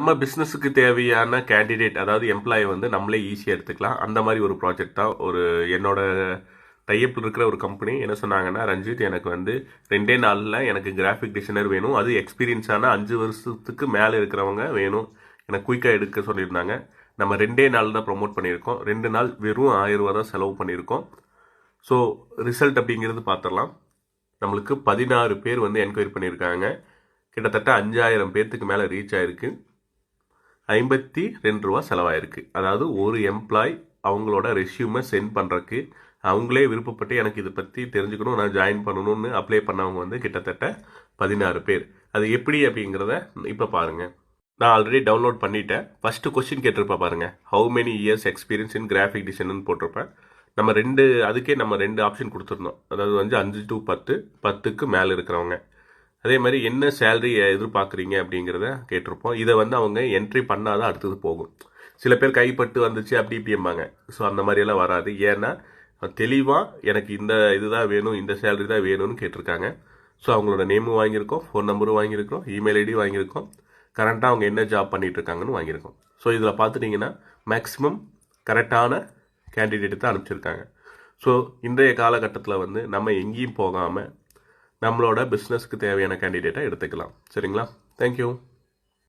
நம்ம பிஸ்னஸுக்கு தேவையான கேண்டிடேட் அதாவது எம்ப்ளாயி வந்து நம்மளே ஈஸியாக எடுத்துக்கலாம். அந்த மாதிரி ஒரு ப்ராஜெக்ட் தான் ஒரு என்னோட டைப்பில் இருக்கிற ஒரு கம்பெனி என்ன சொன்னாங்கன்னா ரஞ்சித் எனக்கு வந்து ரெண்டே நாளில் எனக்கு கிராஃபிக் டிசைனர் வேணும். அது எக்ஸ்பீரியன்ஸான அஞ்சு வருஷத்துக்கு மேலே இருக்கிறவங்க வேணும். எனக்கு குயிக்காக எடுக்க சொல்லியிருந்தாங்க. நம்ம ரெண்டே நாள் தான் ப்ரொமோட் பண்ணியிருக்கோம். ரெண்டு நாள் வெறும் ஆயிரம் ரூபா தான் செலவு பண்ணியிருக்கோம். ஸோ ரிசல்ட் அப்படிங்கிறது பார்த்துடலாம் நம்மளுக்கு பதினாறு பேர் வந்து என்கொயரி பண்ணியிருக்காங்க. கிட்டத்தட்ட அஞ்சாயிரம் பேர்த்துக்கு மேலே ரீச் ஆயிருக்கு. ஐம்பத்தி ரெண்டு ரூபா செலவாயிருக்கு. அதாவது ஒரு எம்ப்ளாய் அவங்களோட ரெஷ்யூமை சென்ட் பண்ணுறக்கு அவங்களே விருப்பப்பட்டு எனக்கு இதை பற்றி தெரிஞ்சுக்கணும் நான் ஜாயின் பண்ணணும்னு அப்ளை பண்ணவங்க வந்து கிட்டத்தட்ட பதினாறு பேர். அது எப்படி அப்படிங்கிறத இப்போ பாருங்கள் நான் ஆல்ரெடி டவுன்லோட் பண்ணிட்டேன். ஃபஸ்ட்டு கொஸ்டின் கேட்டிருப்பேன் பாருங்கள் how many years experience in graphic டிசைன்னு போட்டிருப்பேன். நம்ம ரெண்டு அதுக்கே நம்ம ரெண்டு ஆப்ஷன் கொடுத்துருந்தோம். அதாவது வந்து அஞ்சு டு பத்து பத்துக்கு மேலே இருக்கிறவங்க. அதே மாதிரி என்ன சேலரி எதிர்பார்க்குறீங்க அப்படிங்கிறத கேட்டிருப்போம். இதை வந்து அவங்க என்ட்ரி பண்ணாதான் அடுத்தது போகும். சில பேர் கைப்பட்டு வந்துச்சு அப்படி இப்படிம்பாங்க. ஸோ அந்த மாதிரியெல்லாம் வராது. ஏன்னா தெளிவாக எனக்கு இந்த இதுதான் வேணும் இந்த சேலரி தான் வேணும்னு கேட்டிருக்காங்க. ஸோ அவங்களோட நேமும் வாங்கியிருக்கோம் ஃபோன் நம்பரும் வாங்கியிருக்கோம் இமெயில் ஐடி வாங்கியிருக்கோம். கரண்ட்டாக அவங்க என்ன ஜாப் பண்ணிட்டு இருக்காங்கன்னு வாங்கியிருக்கோம். ஸோ இதில் பார்த்துட்டிங்கன்னா மேக்ஸிமம் கரெக்டான கேண்டிடேட் தான் அனுப்பிச்சிருக்காங்க. ஸோ இன்றைய காலகட்டத்தில் வந்து நம்ம எங்கேயும் போகாமல் நம்மளோட பிஸ்னஸ்க்கு தேவையான கேண்டிடேட்டை எடுத்துக்கலாம். சரிங்களா? தேங்க்யூ